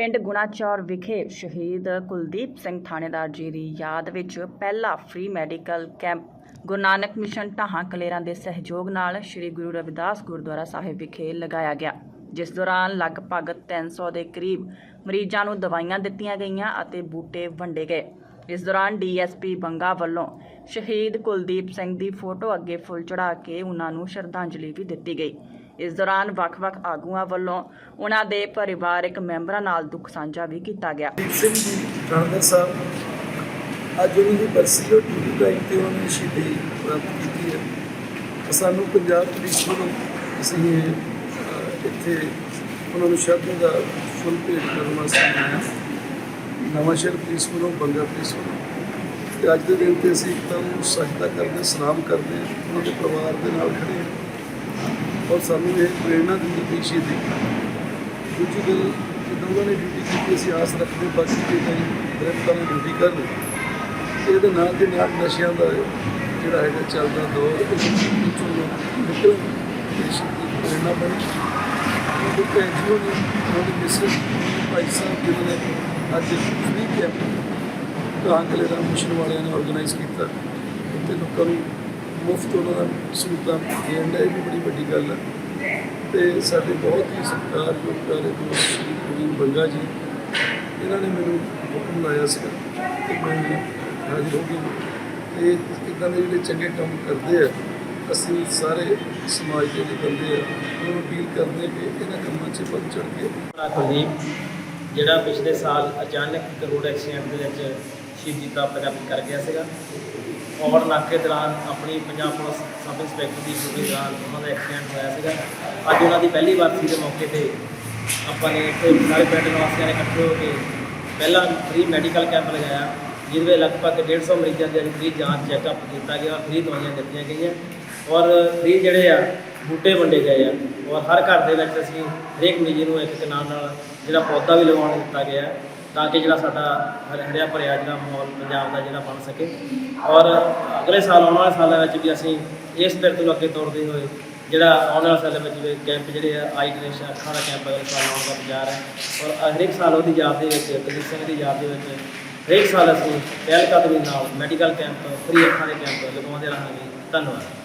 ਪਿੰਡ ਗੁਣਾਚੌਰ ਵਿਖੇ ਸ਼ਹੀਦ ਕੁਲਦੀਪ ਸਿੰਘ ਥਾਣੇਦਾਰ ਜੀ ਦੀ ਯਾਦ ਵਿੱਚ ਪਹਿਲਾ free medical camp Guru Nanak mission Dhahan Kaleran ਦੇ ਸਹਿਯੋਗ ਨਾਲ ਸ੍ਰੀ ਗੁਰੂ ਰਵਿਦਾਸ ਗੁਰਦੁਆਰਾ ਸਾਹਿਬ ਵਿਖੇ ਲਗਾਇਆ ਗਿਆ, ਜਿਸ ਦੌਰਾਨ ਲਗਭਗ 300 ਦੇ ਕਰੀਬ ਮਰੀਜ਼ਾਂ ਨੂੰ ਦਵਾਈਆਂ ਦਿੱਤੀਆਂ ਗਈਆਂ ਅਤੇ ਬੂਟੇ ਵੰਡੇ ਗਏ। ਇਸ ਦੌਰਾਨ ਡੀਐਸਪੀ ਬੰਗਾ ਵੱਲੋਂ ਸ਼ਹੀਦ ਕੁਲਦੀਪ ਸਿੰਘ ਦੀ ਫੋਟੋ ਅੱਗੇ ਫੁੱਲ ਚੜਾ ਕੇ ਉਹਨਾਂ ਨੂੰ ਸ਼ਰਧਾਂਜਲੀ ਵੀ ਦਿੱਤੀ ਗਈ। ਇਸ ਦੌਰਾਨ ਵੱਖ-ਵੱਖ ਆਗੂਆਂ ਵੱਲੋਂ ਉਹਨਾਂ ਦੇ ਪਰਿਵਾਰਕ ਮੈਂਬਰਾਂ ਨਾਲ ਦੁੱਖ ਸਾਂਝਾ ਵੀ ਕੀਤਾ ਗਿਆ। ਦੀਪ ਸਿੰਘ ਜੀ ਥਾਣੇਦਾਰ ਸਾਹਿਬ ਅੱਜ ਉਹਨਾਂ ਦੀ ਬਰਸੀ ਉਹ ਡਿਊਟੀ ਟਾਈਮ ਤੇ ਉਹਨਾਂ ਨੇ ਸ਼ਹੀਦੀ ਪ੍ਰਾਪਤ ਕੀਤੀ ਹੈ। ਸਾਨੂੰ ਪੰਜਾਬ ਪੁਲਿਸ ਵੱਲੋਂ ਅਸੀਂ ਇੱਥੇ ਉਹਨਾਂ ਨੂੰ ਸ਼ਰਧਾ ਦਾ ਫੁੱਲ ਭੇਟ ਕਰਨ ਵਾਸਤੇ ਨਵਾਂ ਸ਼ਹਿਰ ਪੁਲਿਸ ਵੱਲੋਂ ਬੰਗਾ ਪੁਲਿਸ ਵੱਲੋਂ। ਤੇ ਅੱਜ ਦੇ ਦਿਨ ਤੇ ਅਸੀਂ ਇੱਕਦਮ ਸਹਾਇਤਾ ਕਰਦੇ ਸਲਾਮ ਕਰਦੇ ਹਾਂ, ਉਹਨਾਂ ਦੇ ਪਰਿਵਾਰ ਦੇ ਨਾਲ ਖੜੇ ਹਾਂ। ਔਰ ਸਾਨੂੰ ਇਹ ਪ੍ਰੇਰਣਾ ਦਿੰਦੀ ਪਈ ਸ਼ਹੀਦੀ ਦੂਜੀ ਗੱਲ ਜਿੱਦਾਂ ਉਹਨਾਂ ਨੇ ਡਿਊਟੀ ਕੀਤੀ, ਅਸੀਂ ਆਸ ਰੱਖਦੇ ਬਾਕੀ ਦੇ ਕਈ ਗ੍ਰਿਫਤਾਰ ਨੇ ਡਿਊਟੀ ਕਰ ਲਈ ਇਹਦੇ ਨਾਲ ਦੇ ਨਾਲ ਨਸ਼ਿਆਂ ਦਾ ਜਿਹੜਾ ਹੈਗਾ ਚੱਲਦਾ ਦੌਰ, ਇਹ ਵਿੱਚੋਂ ਨਿਕਲ ਦੇਸ਼ ਦੀ ਪ੍ਰੇਰਣਾ ਬਣੀ। ਉਹ ਪੈਜੀਓ ਨੇ, ਉਹਨਾਂ ਦੇ ਮਿਸਰ ਭਾਈ ਸਾਹਿਬ ਜਿਹਨਾਂ ਨੇ ਅੱਜ ਫ੍ਰੀ ਕੈਂਪ ਕਾਂਗਲੇ ਦਾ ਮਿਸ਼ਨ ਵਾਲਿਆਂ ਨੇ ਆਰਗੇਨਾਈਜ਼ ਕੀਤਾ ਉੱਥੇ ਲੋਕਾਂ ਨੂੰ ਮੁਫਤ ਉਹਨਾਂ ਦਾ ਸਹੂਲਤਾਂ ਦੇਣ ਦਾ ਇਹ ਵੀ ਬੜੀ ਵੱਡੀ ਗੱਲ ਹੈ ਤੇ ਸਾਡੇ ਬਹੁਤ ਹੀ ਸਤਿਕਾਰਯੋਗ ਪਿਆਰੇ ਦੋਸਤ ਸ਼੍ਰੀ ਪ੍ਰਵੀਨ ਬੰਗਾ ਜੀ, ਇਹਨਾਂ ਨੇ ਮੈਨੂੰ ਹੁਕਮ ਲਾਇਆ ਸੀ ਤੇ ਮੈਂ ਹਾਜ਼ਰ ਹੋ ਗਈ ਤੇ ਇਦਾਂ ਦੇ ਜਿਹੜੇ ਚੰਗੇ ਕੰਮ ਕਰਦੇ ਆ, ਅਸੀਂ ਸਾਰੇ ਸਮਾਜ ਦੇ ਜਿਹੜੇ ਬੰਦੇ ਆ, ਉਹਨਾਂ ਨੂੰ ਅਪੀਲ ਕਰਦੇ ਆ ਕਿ ਇਹਨਾਂ ਕੰਮਾਂ 'ਚ ਵੱਧ ਚੜ੍ਹ ਕੇ ਕੁਲਦੀਪ, ਜਿਹੜਾ ਪਿਛਲੇ ਸਾਲ ਅਚਾਨਕ ਕਰੋੜ ਐਕਸੀਡੈਂਟ ਦੇ ਵਿੱਚ ਸ਼ਹੀਦੀ ਪ੍ਰਾਪਤ ਕਰ ਗਿਆ ਸੀਗਾ ਔਰ ਨਾਕੇ ਦੌਰਾਨ ਆਪਣੀ ਪੰਜਾਬ ਪੁਲਿਸ ਸਬ ਇੰਸਪੈਕਟਰ ਦੀ ਡਿਊਟੀ ਦੌਰਾਨ ਉਹਨਾਂ ਦਾ ਐਕਸੀਡੈਂਟ ਹੋਇਆ ਸੀਗਾ। ਅੱਜ ਉਹਨਾਂ ਦੀ ਪਹਿਲੀ ਵਾਰਸੀ ਦੇ ਮੌਕੇ ਤੇ। ਆਪਾਂ ਨੇ ਇੱਥੇ ਸਾਰੇ ਪਿੰਡ ਨਿਵਾਸੀਆਂ ਨੇ ਇਕੱਠੇ ਹੋ ਕੇ ਪਹਿਲਾਂ ਫ੍ਰੀ ਮੈਡੀਕਲ ਕੈਂਪ ਲਗਾਇਆ, ਜਿਹਦੇ ਵਿੱਚ ਲਗਭਗ 150 ਮਰੀਜ਼ਾਂ ਦੀ ਫ੍ਰੀ ਜਾਂਚ ਚੈੱਕਅਪ ਕੀਤਾ ਗਿਆ ਫ੍ਰੀ ਦਵਾਈਆਂ ਦਿੱਤੀਆਂ ਗਈਆਂ। ਔਰ ਫ੍ਰੀ ਜਿਹੜੇ ਆ, ਬੂਟੇ ਵੰਡੇ ਗਏ ਆ। ਔਰ ਹਰ ਘਰ ਦੇ ਵਿੱਚ ਅਸੀਂ ਹਰੇਕ ਮਰੀਜ਼ ਨੂੰ ਇੱਕ ਇੱਕ ਨਾਲ ਨਾਲ ਜਿਹੜਾ ਪੌਦਾ ਵੀ ਲਗਾਉਣ ਦਿੱਤਾ ਗਿਆ। ਤਾਂ ਕਿ ਜਿਹੜਾ ਸਾਡਾ ਹਰ- ਹਰਿਆ ਭਰਿਆ ਜਿਹੜਾ ਮਾਹੌਲ ਪੰਜਾਬ ਦਾ ਜਿਹੜਾ ਬਣ ਸਕੇ। ਔਰ ਅਗਲੇ ਸਾਲ, ਆਉਣ ਵਾਲੇ ਸਾਲਾਂ ਵਿੱਚ ਵੀ ਅਸੀਂ ਇਸ ਪਿਰਤ ਤੋਂ ਅੱਗੇ ਤੋਰਦੇ ਹੋਏ ਜਿਹੜਾ ਆਉਣ ਵਾਲੇ ਸਾਲਾਂ ਵਿੱਚ ਵੀ ਕੈਂਪ ਜਿਹੜੇ ਆ, ਆਈ ਗਣੇਸ਼ ਅੱਖਾਂ ਦਾ ਕੈਂਪ ਅਗਲੇ ਸਾਲ ਆਉਣ ਦਾ ਵਿਚਾਰ ਹੈ। ਔਰ ਹਰੇਕ ਸਾਲ ਉਹਦੀ ਯਾਦ ਦੇ ਵਿੱਚ ਦਲੀਪ ਸਿੰਘ ਦੀ ਯਾਦ ਦੇ ਵਿੱਚ ਹਰੇਕ ਸਾਲ ਅਸੀਂ ਪਹਿਲ ਕਦਮੀ ਨਾਲ ਮੈਡੀਕਲ ਕੈਂਪ ਫ੍ਰੀ ਅੱਖਾਂ ਦੇ ਕੈਂਪ ਲਗਾਉਂਦੇ ਰਹਾਂਗੇ। ਧੰਨਵਾਦ।